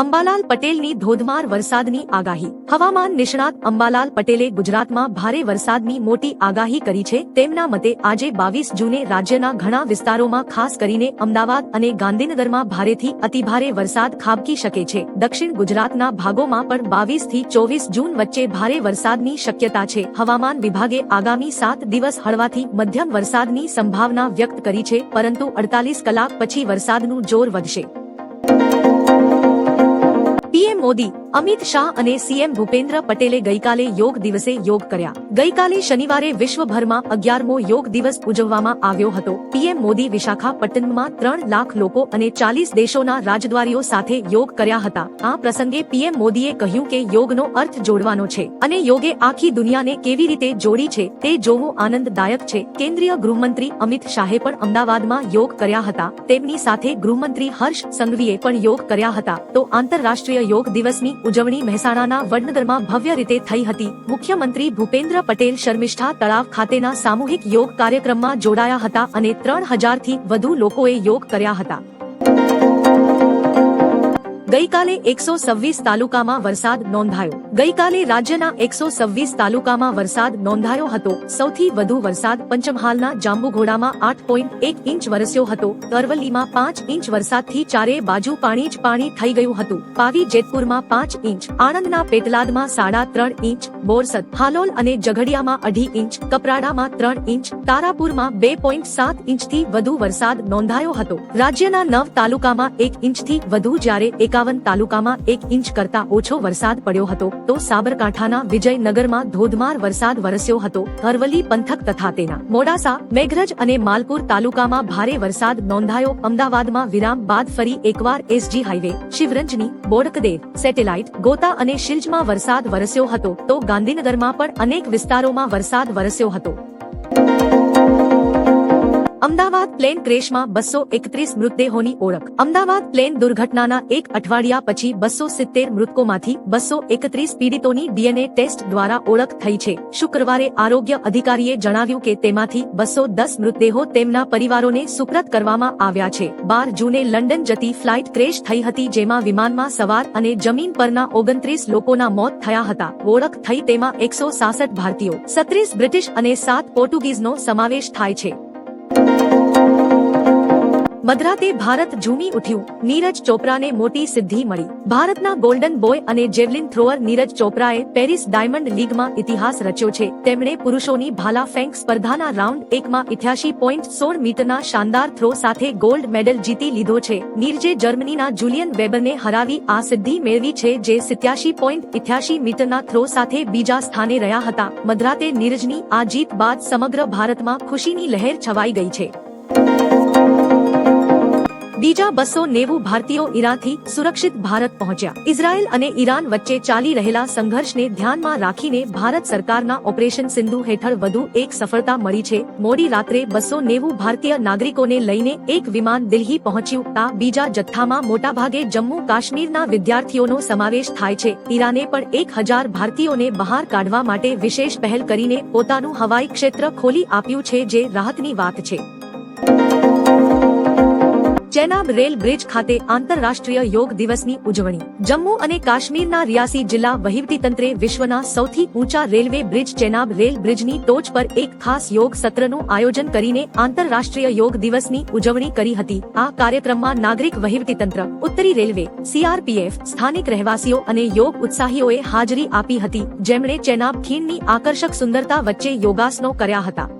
અંબાલાલ પટેલની ધોધમાર વરસાદની આગાહી. હવામાન નિષ્ણાત અંબાલાલ પટેલે ગુજરાતમાં ભારે વરસાદની મોટી આગાહી કરી છે. તેમના મતે આજે બાવીસ જૂને રાજ્યના ઘણા વિસ્તારોમાં ખાસ કરીને અમદાવાદ અને ગાંધીનગરમાં ભારેથી અતિભારે વરસાદ ખાબકી શકે છે. દક્ષિણ ગુજરાતના ભાગોમાં પણ બાવીસથી ચોવીસ જૂન વચ્ચે ભારે વરસાદની શક્યતા છે. હવામાન વિભાગે આગામી સાત દિવસ હળવાથી મધ્યમ વરસાદની સંભાવના વ્યક્ત કરી છે, પરંતુ અડતાલીસ કલાક પછી વરસાદનું જોર વધશે. પીએમ મોદી. અમિત શાહ અને સીએમ ભૂપેન્દ્ર પટેલે ગઈકાલે યોગ દિવસે યોગ કર્યા. ગઈકાલે શનિવારે વિશ્વભરમાં અગિયારમો યોગ દિવસ ઉજવવામાં આવ્યો હતો. પીએમ મોદી વિશાખાપટ્ટનમમાં ત્રણ લાખ લોકો અને ચાલીસ દેશોના રાજદ્વારીઓ સાથે યોગ કર્યા હતા. આ પ્રસંગે પીએમ મોદીએ કહ્યું કે યોગનો અર્થ જોડવાનો છે અને યોગે આખી દુનિયાને કેવી રીતે જોડી છે તે જોવું આનંદદાયક છે. કેન્દ્રીય ગૃહમંત્રી અમિત શાહે પણ અમદાવાદમાં યોગ કર્યા હતા. તેમની સાથે ગૃહમંત્રી હર્ષ સંઘવીએ પણ યોગ કર્યા હતા. તો આંતરરાષ્ટ્રીય યોગ દિવસની ઉજવણી મહેસાણાના વડનગરમાં ભવ્ય રીતે થઈ હતી. મુખ્યમંત્રી ભૂપેન્દ્ર પટેલ શર્મિષ્ઠા તળાવ ખાતેના સામૂહિક યોગ કાર્યક્રમમાં જોડાયા હતા અને ત્રણ હજારથી વધુ લોકોએ યોગ કર્યા હતા. ગઈકાલે એકસો સવ્વીસ તાલુકામાં વરસાદ નોંધાયો. ગઈકાલે રાજ્યના એકસો સવ્વીસ તાલુકામાં વરસાદ નોંધાયો હતો. સૌથી વધુ વરસાદ પંચમહાલના જાંબુઘોડામાં આઠ પોઈન્ટ એક ઇંચ વરસ્યો હતો. અરવલ્લીમાં પાંચ ઇંચ વરસાદથી ચારે બાજુ પાણી જ પાણી થઈ ગયું હતું. પાવી જેતપુરમાં પાંચ ઇંચ, આણંદના પેટલાદમાં સાડા ત્રણ ઇંચ, બોરસદ, હાલોલ અને ઝઘડિયામાં અઢી ઇંચ, કપરાડામાં ત્રણ ઇંચ, તારાપુરમાં બે પોઈન્ટ સાત ઇંચથી વધુ વરસાદ નોંધાયો હતો. રાજ્યના નવ તાલુકામાં એક ઇંચથી વધુ જ્યારે એકાવન તાલુકામાં એક ઇંચ કરતા ઓછો વરસાદ પડ્યો હતો તો સાબરકાંઠાના વિજયનગરમાં ધોધમાર વરસાદ વરસ્યો હતો. અરવલ્લી પંથક તથા તેના મોડાસા, મેઘરજ અને માલપુર તાલુકામાં ભારે વરસાદ નોંધાયો. અમદાવાદમાં વિરામ બાદ ફરી એકવાર SG highway, Shivranjani, Bodakdev, Satellite, Gota અને શિલ્જમાં વરસાદ વરસ્યો હતો. તો ગાંધીનગરમાં પણ અનેક વિસ્તારોમાં વરસાદ વરસ્યો હતો. અમદાવાદ પ્લેન ક્રેશમાં બસો એકત્રીસ મૃતદેહોની ઓળખ. અમદાવાદ પ્લેન દુર્ઘટનાના એક અઠવાડિયા પછી બસો સિત્તેર મૃતકોમાંથી બસો એકત્રીસ પીડિતોની ડીએનએ ટેસ્ટ દ્વારા ઓળખ થઈ છે. શુક્રવારે આરોગ્ય અધિકારીએ જણાવ્યું કે તેમાંથી બસો દસ મૃતદેહો તેમના પરિવારોને સુપ્રત કરવામાં આવ્યા છે. બાર જૂને લંડન જતી ફ્લાઇટ ક્રેશ થઈ હતી જેમાં વિમાનમાં સવાર અને જમીન પરના ઓગણત્રીસ લોકોના મોત થયા હતા. ઓળખ થઈ તેમાં એકસો સાસઠ ભારતીયો સત્રીસ બ્રિટિશ અને સાત પોર્ટુગીઝનો સમાવેશ થાય છે. મધરાતે ભારત ઝૂમી ઉઠ્યું. નીરજ ચોપરાને મોટી સિદ્ધિ મળી. ભારતના ગોલ્ડન બોય અને જેવલિન થ્રોઅર નીરજ ચોપરાએ પેરિસ ડાયમંડ લીગમાં ઇતિહાસ રચ્યો છે. તેમણે પુરુષોની ભાલા ફેંક સ્પર્ધાના રાઉન્ડ એકમાં ઇઠ્યાસી પોઈન્ટ સોળ મીટરના શાનદાર થ્રો સાથે ગોલ્ડ મેડલ જીતી લીધો છે. નીરજે જર્મનીના જુલિયન વેબરને હરાવી આ સિદ્ધિ મેળવી છે જે સિત્યાસી પોઈન્ટ ઇઠ્યાસી મીટરના થ્રો સાથે બીજા સ્થાને રહ્યા હતા. મધરાતે નીરજની આ જીત બાદ સમગ્ર ભારતમાં ખુશીની લહેર છવાઈ ગઈ છે. બીજા બસો નેવું ભારતીયો ઈરાનથી સુરક્ષિત ભારત પહોંચ્યા. ઇઝરાયલ અને ઈરાન વચ્ચે ચાલી રહેલા સંઘર્ષને ધ્યાનમાં રાખીને ભારત સરકારના ઓપરેશન સિંધુ હેઠળ વધુ એક સફળતા મળી છે. મોડી રાત્રે બસો નેવું ભારતીય નાગરિકોને લઈને એક વિમાન દિલ્હી પહોંચ્યું આ બીજા જથ્થામાં મોટાભાગે જમ્મુ કાશ્મીરના વિદ્યાર્થીઓનો સમાવેશ થાય છે. ઈરાને પણ એક હજાર ભારતીયોને બહાર કાઢવા માટે વિશેષ પહેલ કરીને પોતાનું હવાઈ ક્ષેત્ર ખોલી આપ્યું છે જે રાહતની વાત છે. ચેનાબ રેલ બ્રિજ ખાતે આંતરરાષ્ટ્રીય યોગ દિવસની ઉજવણી. જમ્મુ અને કાશ્મીરના રિયાસી જિલ્લા વહીવટીતંત્રે વિશ્વના સૌથી ઊંચા રેલવે બ્રિજ ચેનાબ રેલ બ્રિજની ટોચ પર એક ખાસ યોગ સત્રનું આયોજન કરીને આંતરરાષ્ટ્રીય યોગ દિવસની ઉજવણી કરી હતી. આ કાર્યક્રમમાં નાગરિક વહીવટીતંત્ર ઉત્તરી રેલવે સીઆરપીએફ સ્થાનિક રહેવાસીઓ અને યોગ ઉત્સાહીઓએ હાજરી આપી હતી. જેમણે ચેનાબ ખીણની આકર્ષક સુંદરતા વચ્ચે યોગાસનો કર્યા હતા.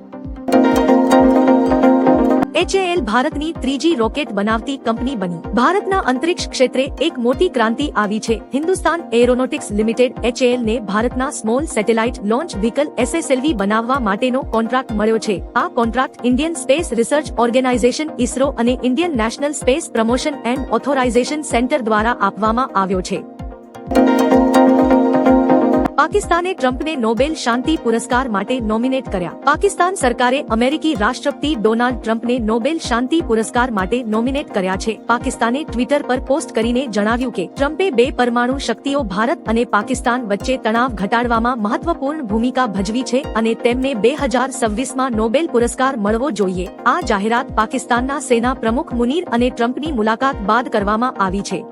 એચએએલ ભારતની ત્રીજી રોકેટ બનાવતી કંપની બની. ભારતના અંતરિક્ષ ક્ષેત્રે એક મોટી ક્રાંતિ આવી છે. હિન્દુસ્તાન એરોનોટિક્સ લિમિટેડ એચએએલ ને ભારતના small satellite launch vehicle SSLV બનાવવા માટેનો કોન્ટ્રાક્ટ મળ્યો છે. આ contract Indian space research organisation ISRO અને Indian national space promotion and authorisation centre દ્વારા આપવામાં આવ્યો છે. પાકિસ્તાને ટ્રમ્પને નોબેલ શાંતિ પુરસ્કાર માટે નોમિનેટ કર્યા. પાકિસ્તાન સરકારે અમેરિકી રાષ્ટ્રપતિ ડોનાલ્ડ ટ્રમ્પને નોબેલ શાંતિ પુરસ્કાર માટે નોમિનેટ કર્યા છે. પાકિસ્તાને ટ્વિટર પર પોસ્ટ કરીને જણાવ્યું કે, ટ્રમ્પે બે પરમાણુ શક્તિઓ ભારત અને પાકિસ્તાન વચ્ચે તણાવ ઘટાડવામાં મહત્વપૂર્ણ ભૂમિકા ભજવી છે અને તેમને બે હજાર છવ્વીસમાં નોબેલ પુરસ્કાર મળવો જોઈએ. આ જાહેરાત પાકિસ્તાનના સેના પ્રમુખ મુનીર અને ટ્રમ્પની મુલાકાત બાદ કરવામાં આવી છે.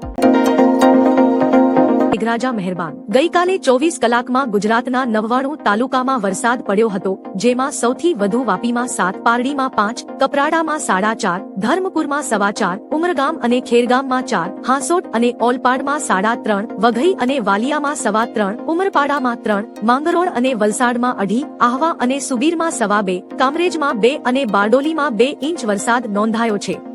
મેઘરાજા મહેરબાન. ગઈકાલે ચોવીસ કલાકમાં ગુજરાતના નવ્વાણું તાલુકામાં વરસાદ પડ્યો હતો, જેમાં સૌથી વધુ વાપીમાં સાત, પારડીમાં પાંચ, કપરાડામાં સાડા ચાર, ધર્મપુરમાં સવા ચાર, ઉમરગામ અને ખેરગામમાં ચાર, હાંસોટ અને ઓલપાડમાં સાડા ત્રણ, વઘઈ અને વાલિયામાં સવા ત્રણ, ઉમરપાડામાં ત્રણ, માંગરોળ અને વલસાડમાં અઢી, આહવા અને સુબીરમાં સવા બે, કામરેજમાં બે અને બારડોલીમાં બે ઇંચ વરસાદ નોંધાયો છે.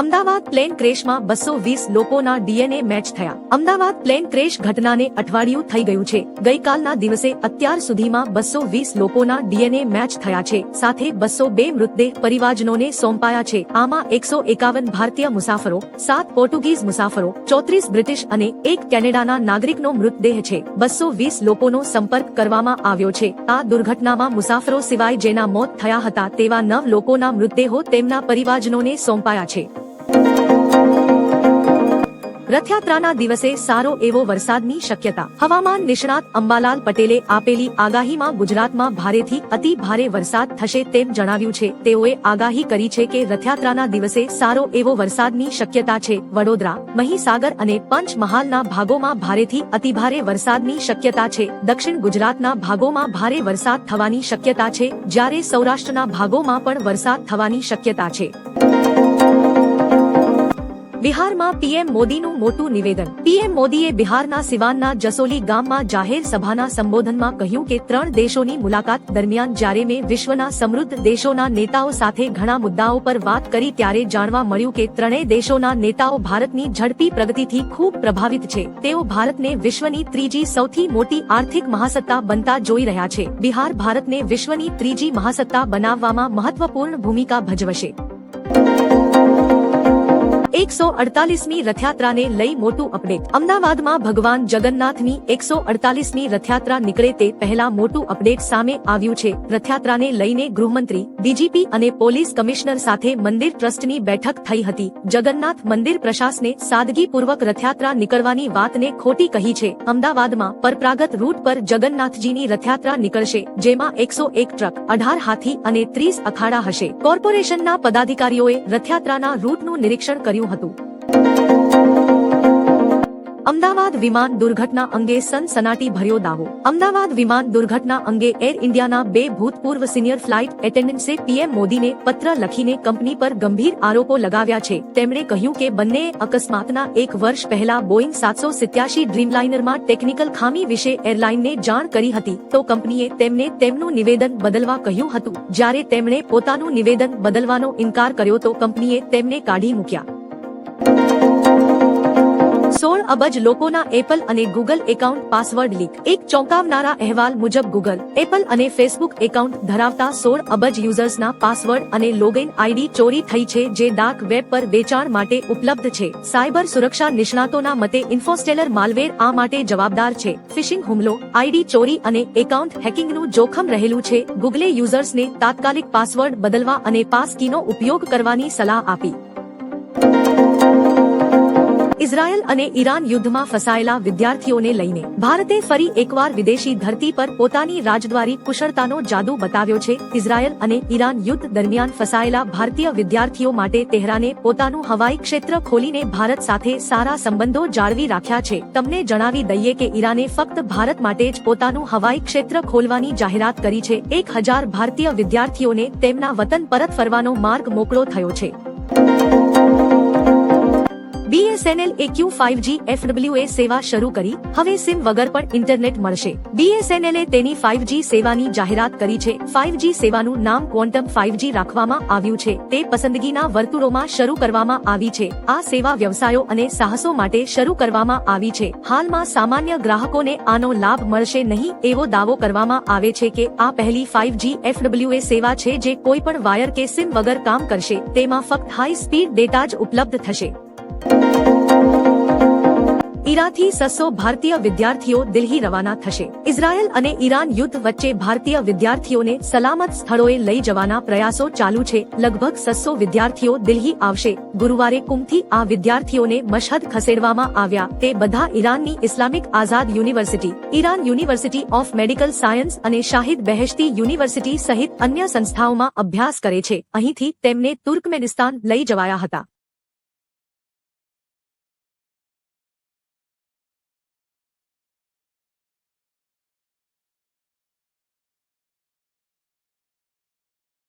અમદાવાદ પ્લેન ક્રેશમાં બસો વીસ લોકોના ડીએનએ મેચ થયા. અમદાવાદ પ્લેન ક્રેશ ઘટનાને અઠવાડિયું થઈ ગયું છે. ગઈકાલના દિવસે અત્યાર સુધીમાં બસો વીસ લોકોના ડીએનએ મેચ થયા છે. સાથે બસો બે મૃતદેહ પરિવારજનોને સોંપાયા છે. આમાં એકસો એકાવન ભારતીય મુસાફરો, સાત પોર્ટુગીઝ મુસાફરો, ચોત્રીસ બ્રિટિશ અને એક કેનેડાના નાગરિકનો મૃતદેહ છે. બસો વીસ લોકોનો સંપર્ક કરવામાં આવ્યો છે. આ દુર્ઘટનામાં મુસાફરો સિવાય જેના મોત થયા હતા તેવા નવ લોકોના મૃતદેહો તેમના પરિવારજનોને સોંપાયા છે. રથયાત્રાના દિવસે સારો એવો વરસાદની શક્યતા. હવામાન નિષ્ણાત અંબાલાલ પટેલે આપેલી આગાહીમાં ગુજરાતમાં ભારેથી અતિ ભારે વરસાદ થશે તેમ જણાવ્યું છે. તેઓએ આગાહી કરી છે કે રથયાત્રાના દિવસે સારો એવો વરસાદની શક્યતા છે. વડોદરા, મહીસાગર અને પંચમહાલના ભાગોમાં ભારેથી અતિભારે વરસાદની શક્યતા છે. દક્ષિણ ગુજરાતના ભાગોમાં ભારે વરસાદ થવાની શક્યતા છે. જ્યારે સૌરાષ્ટ્રના ભાગોમાં પણ વરસાદ થવાની શક્યતા છે. બિહારમાં પીએમ મોદીનું મોટું નિવેદન. પીએમ મોદીએ બિહારના સિવાનના જસોલી ગામમાં જાહેર સભાના સંબોધનમાં કહ્યું કે ત્રણ દેશોની મુલાકાત દરમિયાન જ્યારે મેં વિશ્વના સમૃદ્ધ દેશોના નેતાઓ સાથે ઘણા મુદ્દાઓ પર વાત કરી ત્યારે જાણવા મળ્યું કે ત્રણેય દેશોના નેતાઓ ભારતની ઝડપી પ્રગતિથી ખૂબ પ્રભાવિત છે. તેઓ ભારતને વિશ્વની ત્રીજી સૌથી મોટી આર્થિક મહાસત્તા બનતા જોઈ રહ્યા છે. બિહાર ભારતને વિશ્વની ત્રીજી મહાસત્તા બનાવવામાં મહત્વપૂર્ણ ભૂમિકા ભજવશે. એકસો અડતાલીસમી રથયાત્રાને લઈ મોટું અપડેટ. અમદાવાદમાં ભગવાન જગન્નાથની એકસો અડતાલીસમી રથયાત્રા નીકળે તે પહેલા મોટું અપડેટ સામે આવ્યું છે. રથયાત્રાને લઈને ગૃહમંત્રી, ડીજીપી અને પોલીસ કમિશનર સાથે મંદિર ટ્રસ્ટની બેઠક થઈ હતી. જગન્નાથ મંદિર પ્રશાસને સાદગીપૂર્વક રથયાત્રા નીકળવાની વાતને ખોટી કહી છે. અમદાવાદમાં પરપ્રાગત રૂટ પર જગન્નાથજીની રથયાત્રા નીકળશે, જેમાં એકસો એક ટ્રક, અઢાર હાથી અને ત્રીસ અખાડા હશે. કોર્પોરેશનના પદાધિકારીઓએ રથયાત્રાના રૂટનું નિરીક્ષણ કર્યું હતું. અમદાવાદ વિમાન દુર્ઘટના અંગે સનસનાટી ભર્યો દાવો. અમદાવાદ વિમાન દુર્ઘટના અંગે એર ઇન્ડિયાના બે ભૂતપૂર્વ સિનિયર ફ્લાઇટ એટેન્ડન્ટ્સે પીએમ મોદીને પત્ર લખીને કંપની પર ગંભીર આરોપો લગાવ્યા છે. તેમણે કહ્યું કે બંને અકસ્માતના એક વર્ષ પહેલા બોઈંગ સાતસો સિત્યાસી ડ્રીમલાઇનરમાં ટેકનિકલ ખામી વિશે એરલાઇનને જાણ કરી હતી. તો કંપનીએ તેમને તેમનું નિવેદન બદલવા કહ્યું હતું. જ્યારે તેમણે પોતાનું નિવેદન બદલવાનો ઇનકાર કર્યો તો કંપનીએ તેમને કાઢી મૂક્યા. સોળ અબજ લોકોના એપલ અને ગૂગલ એકાઉન્ટ પાસવર્ડ લીક. એક ચોંકાવનારા અહેવાલ મુજબ ગૂગલ, એપલ અને ફેસબુક એકાઉન્ટ ધરાવતા સોળ અબજ યુઝર્સના પાસવર્ડ અને લોગિન આઈડી ચોરી થઈ છે જે ડાર્ક વેબ પર વેચાણ માટે ઉપલબ્ધ છે. સાયબર સુરક્ષા નિષ્ણાતોના મતે ઇન્ફોસ્ટેલર માલવેર આ માટે જવાબદાર છે. ફિશિંગ હુમલો, આઈડી ચોરી અને એકાઉન્ટ હેકિંગનું જોખમ રહેલું છે. ગૂગલે યુઝર્સને તાત્કાલિક પાસવર્ડ બદલવા અને પાસ કીનો ઉપયોગ કરવાની સલાહ આપી. ઇઝરાયલ અને ઈરાન યુદ્ધમાં ફસાયેલા વિદ્યાર્થીઓને લઈને ભારતે ફરી એકવાર વિદેશી ધરતી પર પોતાની રાજદ્વારી કુશળતાનો જાદુ બતાવ્યો છે. ઇઝરાયલ અને ઈરાન યુદ્ધ દરમિયાન ફસાયેલા ભારતીય વિદ્યાર્થીઓ માટે તેહરાને પોતાનું હવાઈ ક્ષેત્ર ખોલીને ભારત સાથે સારા સંબંધો જાળવી રાખ્યા છે. તમને જણાવી દઈએ કે ઈરાને ફક્ત ભારત માટે જ પોતાનું હવાઈ ક્ષેત્ર ખોલવાની જાહેરાત કરી છે. એક હજાર ભારતીય વિદ્યાર્થીઓને તેમના વતન પરત ફરવાનો માર્ગ મોકળો થયો છે. બીએસએનએલ એ ક્યુ ફાઈવ જી એફડબ્લ્યુ એ સેવા શરૂ કરી. હવે સિમ વગર પણ ઇન્ટરનેટ મળશે. બીએસએનએલ એ તેની ફાઈવ જી સેવાની જાહેરાત કરી છે. ફાઈવ જી સેવાનું નામ ક્વોન્ટમ ફાઈવ જી રાખવામાં આવ્યું છે. તે પસંદગીના વર્તુળોમાં શરૂ કરવામાં આવી છે. આ સેવા વ્યવસાયો અને સાહસો માટે શરૂ કરવામાં આવી છે. હાલમાં સામાન્ય ગ્રાહકોને આનો લાભ મળશે નહીં એવો દાવો કરવામાં આવે છે કે આ પહેલી ફાઈવ જી એફડબ્લ્યુ એ સેવા છે જે કોઈ પણ વાયર કે સિમ વગર કામ કરશે. તેમાં ફક્ત હાઈ સ્પીડ ડેટા જ ઉપલબ્ધ થશે. ઈરાનથી સસો ભારતીય વિદ્યાર્થીઓ દિલ્હી રવાના થશે. ઇઝરાયલ અને ઈરાન યુદ્ધ વચ્ચે ભારતીય વિદ્યાર્થીઓને સલામત સ્થળોએ લઈ જવાના પ્રયાસો ચાલુ છે. લગભગ સસો વિદ્યાર્થીઓ દિલ્હી આવશે. ગુરુવારે કુમથી આ વિદ્યાર્થીઓને મશહદ ખસેડવામાં આવ્યા. તે બધા ઈરાનની Islamic Azad university, Iran university of medical science અને શાહિદ બહેશતી યુનિવર્સિટી સહિત અન્ય સંસ્થાઓમાં અભ્યાસ કરે છે. અહીંથી તેમને તુર્કમેનિસ્તાન લઈ જવાયા હતા.